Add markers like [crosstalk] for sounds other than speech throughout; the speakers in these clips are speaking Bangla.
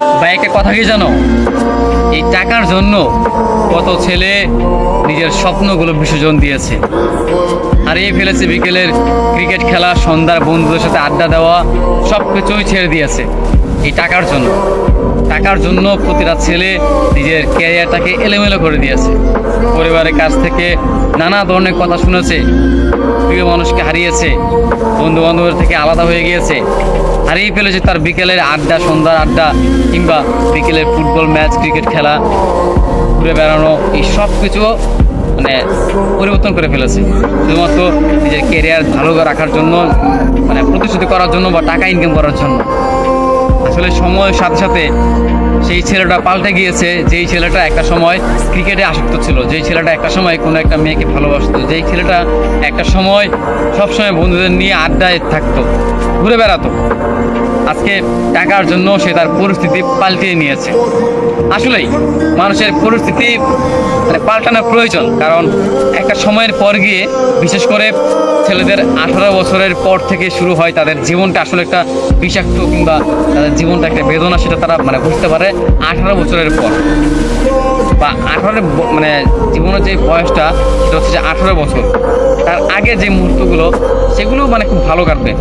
বা একটা কথা কি জানো? এই টাকার জন্য কত ছেলে নিজের স্বপ্নগুলো বিসর্জন দিয়েছে। হারিয়ে ফেলেছে বিকেলের ক্রিকেট খেলা, সন্ধ্যার বন্ধুদের সাথে আড্ডা দেওয়া সব কিছুই ছেড়ে দিয়েছে। এই টাকার জন্য। টাকার জন্য প্রতিটা ছেলে নিজের ক্যারিয়ারটাকে এলোমেলো করে দিয়েছে। পরিবারের কাছ থেকে নানা ধরনের কথা শুনেছে, প্রিয় মানুষকে হারিয়েছে বন্ধু বান্ধবের থেকে আলাদা হয়ে গিয়েছে, হারিয়ে ফেলেছে তার বিকেলের আড্ডা, সন্ধ্যার আড্ডা, কিংবা বিকেলের ফুটবল ম্যাচ, ক্রিকেট খেলা, ঘুরে বেড়ানো, এই সব কিছু মানে পরিবর্তন করে ফেলেছে। শুধুমাত্র নিজের ক্যারিয়ার ভালো রাখার জন্য মানে প্রতিশ্রুতি করার জন্য বা টাকা ইনকাম করার জন্য। আসলে সময়ের সাথে সাথে সেই ছেলেটা পাল্টে গিয়েছে, যেই ছেলেটা একটা সময় ক্রিকেটে আসক্ত ছিল, যেই ছেলেটা একটা সময় কোনো একটা মেয়েকে ভালোবাসত, যেই ছেলেটা একটা সময় সবসময় বন্ধুদের নিয়ে আড্ডায় থাকতো, ঘুরে বেড়াতো। আজকে টাকার জন্য সে তার পরিস্থিতি পাল্টিয়ে নিয়েছে। আসলেই মানুষের পরিস্থিতি মানে পাল্টানোর প্রয়োজন, কারণ একটা সময়ের পর গিয়ে বিশেষ করে ছেলেদের আঠারো বছরের পর থেকে শুরু হয় তাদের জীবনটা আসলে একটা বিষাক্ত কিংবা তাদের জীবনটা একটা বেদনা সেটা তারা মানে বুঝতে পারে আঠারো বছরের পর। বা আঠারো মানে জীবনের যে বয়সটা সেটা হচ্ছে যে আঠারো বছর। তার আগে যে মুহূর্তগুলো, সেগুলো মানে খুব ভালো কাটবে।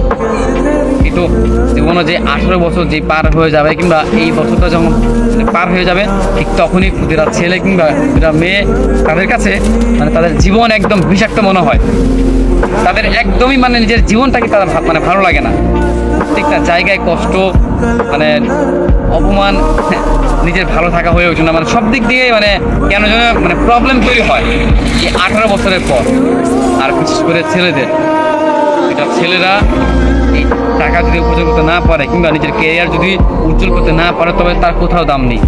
কিন্তু জীবনে যে আঠারো বছর যে পার হয়ে যাবে কিংবা এই বছরটা যখন মানে পার হয়ে যাবে, ঠিক তখনই প্রতিটা ছেলে কিংবা প্রতিটা মেয়ে তাদের কাছে মানে তাদের জীবন একদম বিষাক্ত মনে হয়। তাদের একদমই মানে নিজের জীবনটাকে তারা মানে ভালো লাগে না। প্রত্যেকটা জায়গায় কষ্ট মানে অপমান, [laughs] নিজের ভালো থাকা হয়ে ওঠে না। মানে সব দিক দিয়ে মানে কেন যেন মানে প্রবলেম তৈরি হয় এই আঠারো বছরের পর। আর বিশেষ করে ছেলেদের। এটা ছেলেরা এই টাকা যদি উপযোগ করতে না পারে কিংবা নিজের কেরিয়ার যদি উজ্জ্বল করতে না পারে, তবে তার কোথাও দাম নেই।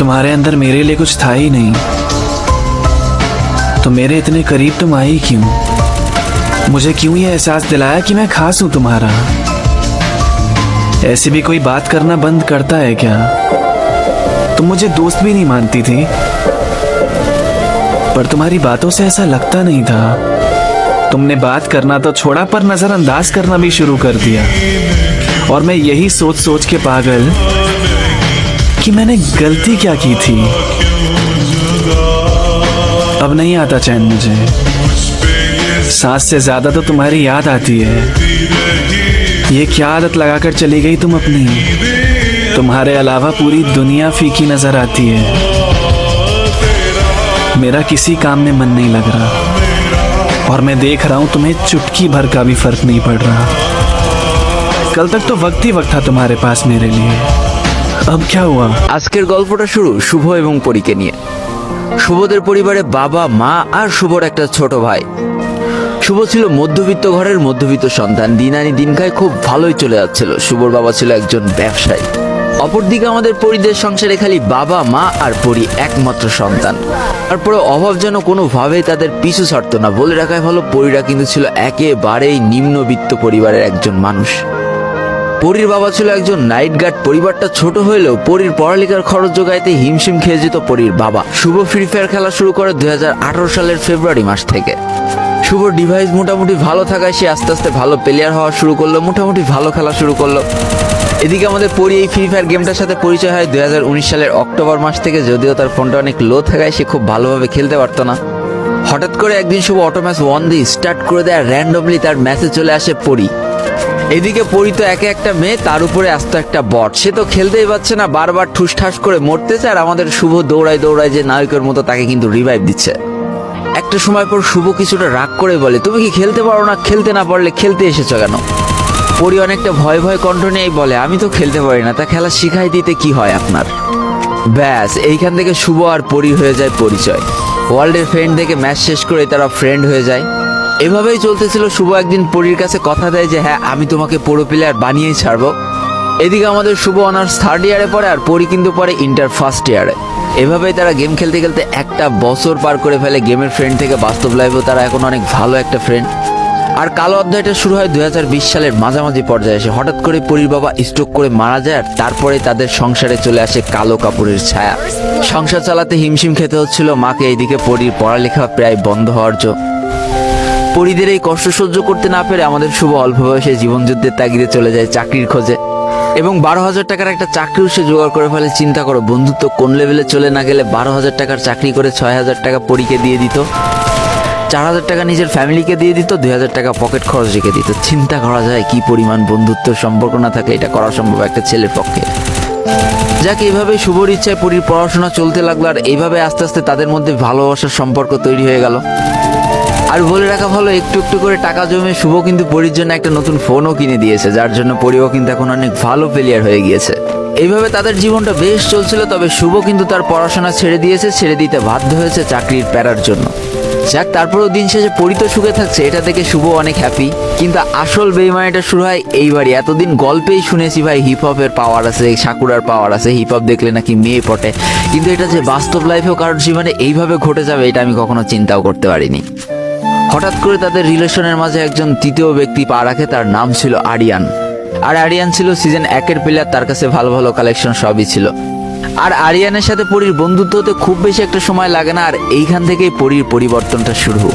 तुम्हारे अंदर मेरे लिए कुछ था ही नहीं। तो मेरे इतने करीब तुम आई क्यों? मुझे क्यों ये एहसास दिलाया कि मैं खास हूँ तुम्हारा? ऐसी भी कोई बात करना बंद करता है क्या? तुम मुझे दोस्त भी नहीं मानती थी। पर तुम्हारी बातों से ऐसा लगता नहीं था। तुमने बात करना तो छोड़ा, पर नजरअंदाज करना भी शुरू कर दिया। और मैं यही सोच सोच के पागल कि मैंने गलती क्या की थी? अब नहीं आता चैन मुझे। सांस से ज़्यादा तो तुम्हारी याद आती है। ये क्या आदत लगाकर चली गई तुम अपनी? तुम्हारे अलावा पूरी दुनिया फीकी नज़र आती है। मेरा किसी काम में मन नहीं लग रहा। और मैं देख रहा हूँ तुम्हें चुटकी भर का भी फ़र्क नहीं पड़ रहा। कल तक तो वक्त ही वक्त था तुम्हारे पास मेरे लिए। अब क्या हुआ আজকের গল্পটা শুরু শুভ এবং পরীকে নিয়ে শুভদের পরিবারে বাবা মা আর শুভর একটা ছোট ভাই শুভ ছিল মধ্যবিত্ত ঘরের মধ্যবিত্ত সন্তান দিন আনি দিন খায় খুব ভালোই চলে যাচ্ছিল শুভর বাবা ছিল একজন ব্যবসায়ী অপরদিকে আমাদের পরিদের সংসারে খালি বাবা মা আর পরি একমাত্র সন্তান তারপরে অভাব যেন কোনোভাবেই তাদের পিছু ছাড়তো না বলে রাখায় ভালো পরিরা কিন্তু ছিল একেবারেই নিম্নবিত্ত পরিবারের একজন মানুষ পরীর বাবা ছিল একজন নাইট গার্ড পরিবারটা ছোট হলেও পরীর পড়ালেখার খরচ যোগাইতে হিমশিম খেয়ে যেত পরীর বাবা। শুভ ফ্রি ফায়ার খেলা শুরু করে দু হাজার আঠারো সালের ফেব্রুয়ারি মাস থেকে। শুভ ডিভাইস মোটামুটি ভালো থাকায় সে আস্তে আস্তে ভালো প্লেয়ার হওয়া শুরু করল, মোটামুটি ভালো খেলা শুরু করল। এদিকে আমাদের পরি এই ফ্রি ফায়ার গেমটার সাথে পরিচয় হয় দুই হাজার উনিশ সালের অক্টোবর মাস থেকে, যদিও তার ফোনটা অনেক লো থাকায় সে খুব ভালোভাবে খেলতে পারতো না। হঠাৎ করে একদিন শুভ অটো ম্যাচ ওয়ান দিয়ে স্টার্ট করে দেয় র্যান্ডমলি তার ম্যাচে চলে আসে পরি। এদিকে পরি তো একে একটা মেয়ে, তার উপরে আস্ত একটা বট। সে তো খেলতেই পারছে না, বারবার ঠুস ঠাস করে মরতেছে আর আমাদের শুভ দৌড়ায় দৌড়ায় যে নায়কের মতো তাকে কিন্তু রিভাইভ দিচ্ছে। একটা সময় পর শুভ কিছুটা রাগ করে বলে, তুমি কি খেলতে পারো না? খেলতে না পারলে খেলতে এসেছ কেন? পরি অনেকটা ভয় ভয় কণ্ঠ নিয়েই বলে, আমি তো খেলতে পারি না, তা খেলা শিখাই দিতে কি হয় আপনার? ব্যাস, এইখান থেকে শুভ আর পরি হয়ে যায় পরিচয়। ওয়ার্ল্ডের ফ্রেন্ড থেকে ম্যাচ শেষ করে তারা ফ্রেন্ড হয়ে যায়। এভাবেই চলতেছিল শুভ একদিন পরীর কাছে কথা দেয় যে হ্যাঁ আমি তোমাকে পুরো প্লেয়ার বানিয়েই ছাড়বো। এদিকে আমাদের শুভ অনার্স থার্ড ইয়ারে পড়ে আর পরি কিন্তু পরে ইন্টার ফার্স্ট ইয়ারে এভাবেই তারা গেম খেলতে খেলতে একটা বছর পার করে ফেলে গেমের ফ্রেন্ড থেকে বাস্তব লাইফেও তারা এখন অনেক ভালো একটা ফ্রেন্ড আর কালো অধ্যায়টা শুরু হয় দুই হাজার বিশ সালের মাঝামাঝি পর্যায়ে এসে। হঠাৎ করে পরির বাবা স্ট্রোক করে মারা যায় আর তারপরে তাদের সংসারে চলে আসে কালো কাপড়ের ছায়া। সংসার চালাতে হিমশিম খেতে হচ্ছিল মাকে এইদিকে পরির পড়ালেখা প্রায় বন্ধ হওয়ার জন্য পরিদের এই কষ্ট সহ্য করতে না পেরে আমাদের শুভ অল্প বয়সে জীবনযুদ্ধের তাগিদে চলে যায় চাকরির খোঁজে। এবং বারো হাজার টাকার একটা চাকরিও সে জোগাড় করে ফেলে। চিন্তা করো, বন্ধুত্ব কোন লেভেলে চলে না গেলে বারো হাজার টাকার চাকরি করে ছয় হাজার টাকা পরীকে দিয়ে দিত। চার হাজার টাকা নিজের ফ্যামিলিকে দিয়ে দিত, দুই হাজার টাকা পকেট খরচ রেখে দিত। চিন্তা করা যায় কি পরিমাণ বন্ধুত্ব সম্পর্ক না থাকলে এটা করা সম্ভব একটা ছেলের পক্ষে। যাকে এইভাবে শুভর ইচ্ছায় পরীর পড়াশোনা চলতে লাগল, আর এইভাবে আস্তে আস্তে তাদের মধ্যে ভালোবাসার সম্পর্ক তৈরি হয়ে গেল। আর বলে রাখা ভালো, একটু একটু করে টাকা জমে শুভ কিন্তু পরীর জন্য একটা নতুন ফোনও কিনে দিয়েছে, যার জন্য পরিও কিন্তু এখন অনেক ভালো প্লেয়ার হয়ে গিয়েছে। এইভাবে তাদের জীবনটা বেশ চলছিল, তবে শুভ কিন্তু তার পড়াশোনা ছেড়ে দিয়েছে, ছেড়ে দিতে বাধ্য হয়েছে চাকরির প্যারার জন্য। যাক, তারপরেও দিন শেষে পরিত সুখে থাকছে, এটা দেখে শুভ অনেক হ্যাপি কিন্তু আসল বেইমানিটা শুরু হয় এইবারই, এতদিন গল্পেই শুনেছি ভাই হিপ হপের পাওয়ার আছে, সাকুরার পাওয়ার আছে হিপ হপ দেখলে নাকি মেয়ে পটে। কিন্তু এটা যে বাস্তব লাইফেও কারোর জীবনে এইভাবে ঘটে যাবে, এটা আমি কখনো চিন্তাও করতে পারিনি। হঠাৎ করে তাদের রিলেশনের মাঝে একজন তৃতীয় ব্যক্তি পা রাখে, তার নাম ছিল আরিয়ান। আর আরিয়ান ছিল সিজন একের প্লেয়ার তার কাছে ভালো ভালো কালেকশন সবই ছিল। আর আরিয়ানের সাথে পরীর বন্ধুত্ব হতে খুব বেশি একটা সময় লাগে না, আর এইখান থেকেই পরীর পরিবর্তনটা শুরু।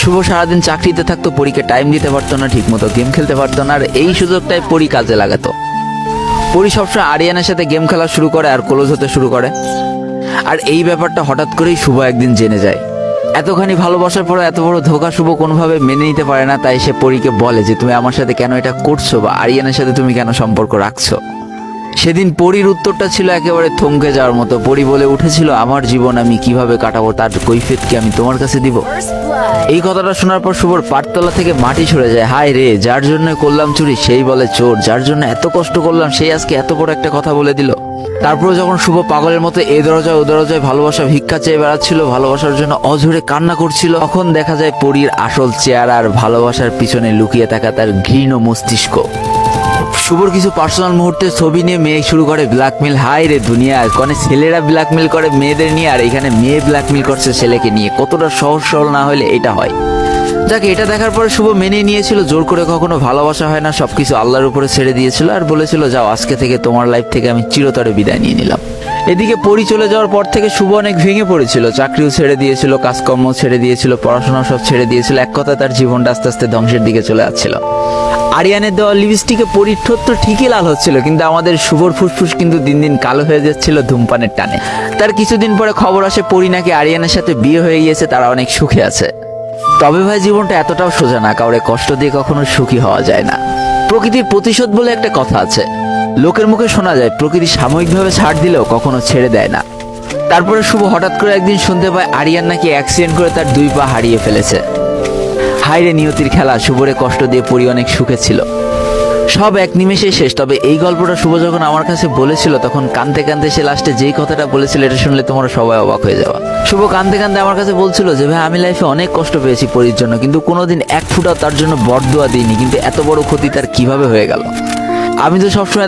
শুভ সারাদিন চাকরিতে থাকতো, পরীকে টাইম দিতে পারতো না, ঠিকমতো গেম খেলতে পারতো না, আর এই সুযোগটাই পরী কাজে লাগাতো। পরি সবসময় আরিয়ানের সাথে গেম খেলা শুরু করে, আর ক্লোজ হতে শুরু করে। আর এই ব্যাপারটা হঠাৎ করেই শুভ একদিন জেনে যায়। এতখানি ভালোবাসার পরে এত বড় ধোকা শুভ কোনোভাবে মেনে নিতে পারে না, তাই সে পরীকে বলে যে, তুমি আমার সাথে কেন এটা করছ? বা আরিয়ানের সাথে তুমি কেন সম্পর্ক রাখছো? সেদিন পরীর উত্তরটা ছিল একেবারে থমকে যাওয়ার মতো। পরি বলে উঠেছিল আমার জীবন আমি কীভাবে কাটাবো তার কৈফিয়ত কি আমি তোমার কাছে দিব? এই কথাটা শোনার পর শুভর পাটতলা থেকে মাটি সরে যায়। হায় রে যার জন্য করলাম চুরি সেই বলে চোর। যার জন্য এত কষ্ট করলাম সেই আজকে এত বড় একটা কথা বলে দিল। তারপরে যখন শুভ পাগলের মতো এই দরজায় ও দরজায় ভালোবাসা ভিক্ষা চেয়ে বেড়াচ্ছিল ভালোবাসার জন্য অঝরে কান্না করছিল তখন দেখা যায় পরীর আসল চেয়ার আর ভালোবাসার পিছনে লুকিয়ে থাকা তার ঘৃণ মস্তিষ্ক। শুভর কিছু পার্সোনাল মুহূর্তে ছবি নিয়ে মেয়ে শুরু করে ব্ল্যাকমেল হাই রে দুনিয়া কনে ছেলেরা ব্ল্যাকমেল করে মেয়েদের নিয়ে, আর এখানে মেয়ে ব্ল্যাকমেল করছে ছেলেকে নিয়ে। কতটা সহজ সরল না হলে এটা হয়। যাকে, এটা দেখার পরে শুভ মেনে নিয়েছিল, জোর করে কখনো ভালোবাসা হয় না, সবকিছু আল্লাহর উপরে ছেড়ে দিয়েছিল আর বলেছিল, যাও, আজকে থেকে তোমার লাইফ থেকে আমি চিরতরে বিদায় নিয়ে নিলাম। এদিকে পরি চলে যাওয়ার পর থেকে শুভ অনেক ভেঙে পড়েছিল, চাকরিও ছেড়ে দিয়েছিল কাজকর্ম ছেড়ে দিয়েছিল পড়াশোনা সব ছেড়ে দিয়েছিল, এক কথা তার জীবনটা আস্তে আস্তে ধ্বংসের দিকে চলে যাচ্ছিল। আরিয়ানের দেওয়া লিপস্টিকে পরিঠোর তো ঠিকই লাল হচ্ছিল, কিন্তু আমাদের শুভর ফুসফুস কিন্তু দিন দিন কালো হয়ে যাচ্ছিল ধূমপানের টানে। তার কিছুদিন পরে খবর আসে পরি নাকি আরিয়ানের সাথে বিয়ে হয়ে গিয়েছে, তারা অনেক সুখে আছে। তবে ভাই, জীবনটা এতটাও সোজা না, কাউরে কষ্ট দিয়ে কখনো সুখী হওয়া যায় না। প্রকৃতির প্রতিশোধ বলে একটা কথা আছে। লোকের মুখে শোনা যায়, প্রকৃতি সাময়িকভাবে ছাড় দিলেও কখনো ছেড়ে দেয় না। তারপরে শুভ হঠাৎ করে একদিন শুনতে পায়, আরিয়ান নাকি অ্যাক্সিডেন্ট করে তার দুই পা হারিয়ে ফেলেছে। হাইরে নিয়তির খেলা শুভরে কষ্ট দিয়ে পরি অনেক সুখে ছিল। সব এক নিমেষে শেষ, তবে এই গল্পটা শুভ যখন আমার কাছে বলেছিল, তখন কানতে কানতে সে লাস্টে যেই কথাটা বলেছিল, এটা শুনলে তোমরা সবাই অবাক হয়ে যাওয়া শুভ কানতে কানতে আমার কাছে বলছিল যে, ভাই, আমি লাইফে অনেক কষ্ট পেয়েছি পরির জন্য, কিন্তু কোনোদিন এক ফুটাও তার জন্য বরদোয়া দিইনি, কিন্তু এত বড় ক্ষতি তার কীভাবে হয়ে গেল? আমি তো সবসময়